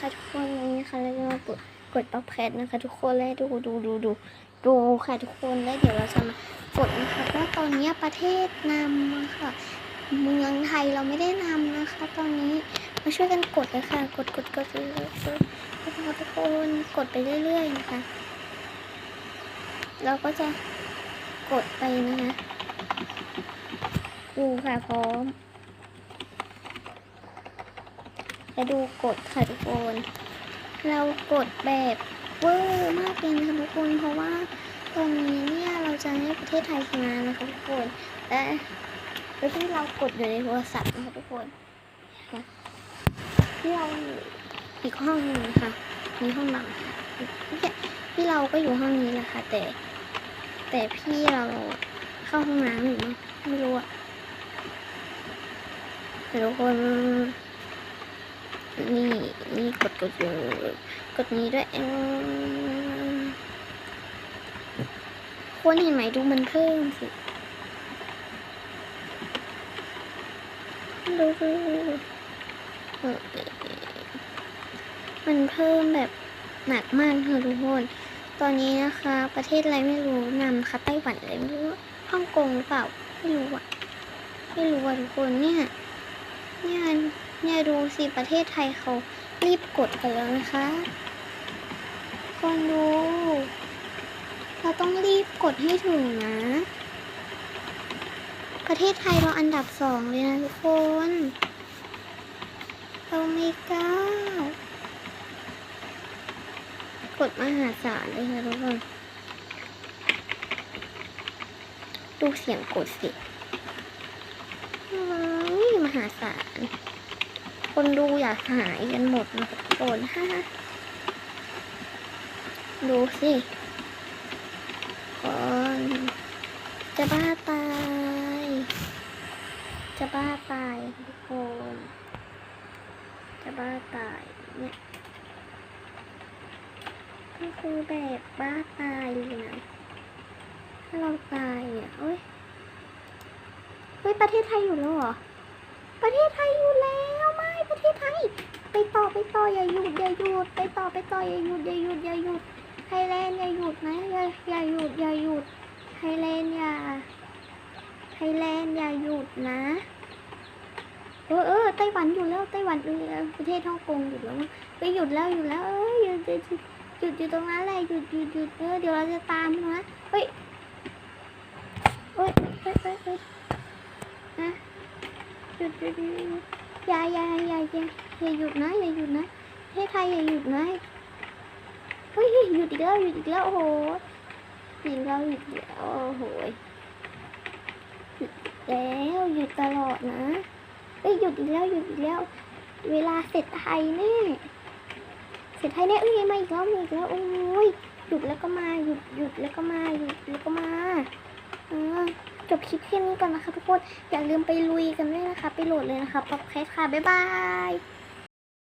นะคะ ทุกคนนี้นะคะเราจะมากดกดป๊อปแคทนะคะ ทุกคนแล้วดูดูดูดูดูค่ะทุกคนแล้วเดี๋ยวเราจะมากดนะคะเพราะว่าตอนนี้ประเทศนำอะคะเมืองไทยเราไม่ได้นำนะคะ ตอนนี้มาช่วยกันกดเลยค่ะกดกดกดกดกดกดนะคะทุกคนกดไปเรื่อยๆนะคะ เราก็จะกดไปนะคะดูค่ะพร้อม แล้วดูกดค่ะทุกคน เรากดแบบเวอร์มากเลยนะคะทุกคนเพราะว่าตอนนี้เนี่ยเราจะให้ประเทศไทยชนะนะคะทุกคนและแล้วที่เรากดอยู่ในโทรศัพท์นะคะทุกคนที่เราอยู่อีกห้องนึงนะคะมีห้องนอนค่ะเนี่พี่เราก็อยู่ห้องนี้แหละค่ะ แต่ แต่พี่เราเข้าห้องน้ำอยู่มั้งไม่รู้อะแต่ทุกคน นี่นี่กดกดอยู่กดนี้ด้วยเอ็มคนเห็นไหมดูมันเพิ่มสิดูดูเออมันเพิ่มแบบหนักมากค่ะทุกคน ตอนนี้นะคะ ประเทศอะไรไม่รู้นำค่ะไต้หวันอะไรไม่รู้ฮ่องกงหรือเปล่า ไม่รู้อะไม่รู้อะทุกคนเนี่ยเนี่ย เนี่ยดูสิประเทศไทยเขารีบกดกันแล้วนะคะคนดูเราต้องรีบกดให้ถึงนะ ประเทศไทยเราอันดับสองเลยนะทุกคนเราไม่กล้ากดมหาศาลเลยค่ะทุกคนดูเสียงกดสิมหาศาล คนดูอยากหายกันหมดนะทุกคนฮ่าดูสิคนจะบ้าตาย จะบ้าตายทุกคนจะบ้าตายเนี่ยก็คือแบบบ้าตายเลยนะถ้าเราตายเนี่ยเอ้ยเฮ้ยประเทศไทยอยู่แล้วเหรอประเทศไทยอยู่แล้ว ไม่ไทยไปต่อไปต่ออย่าหยุดอย่าหยุดไปต่อไปต่ออย่าหยุดอย่าหยุดอย่าหยุดไทยแลนด์อย่าหยุดนะอย่าอย่าหยุดอย่าหยุดไทยแลนด์อย่าไทยแลนด์อย่าหยุดนะเออเออไต้หวันอยู่แล้วไต้หวันเออประเทศฮ่องกงหยุดแล้วไปหยุดแล้วหยุดแล้วเออหยุดหยุดหยุดอยู่ตรงนั้นแหละหยุดหยุดหยุดเออเดี๋ยวเราจะตามนะเฮ้ยเฮ้ยเฮ้ยเฮ้ยเฮ้ยนะหยุดหยุดหยุดหยุด อย่าอย่าอย่าอย่าอย่าหยุดนะอย่าหยุดนะประเทศไทยอย่าหยุดนะเฮ้ยหยุดอีกแล้วหยุดอีกแล้วโอ้โหหยุดอีกแล้วหยุดแล้วโอ้โหหยุดแล้วหยุดตลอดนะเอ้ยหยุดอีกแล้วหยุดอีกแล้ว เวลาเสร็จไทยแน่เสร็จไทยแน่เอ้ยมาอีกแล้วมาอีกแล้วโอ้ยหยุดแล้วก็มาหยุดหยุดแล้วก็มาหยุดแล้วก็มาเออ จบคลิปแค่นี้ก่อนนะคะทุกคน อย่าลืมไปลุยกันด้วยนะคะ ไปโหลดเลยนะคะป๊อปแคสค่ะ บ๊ายบาย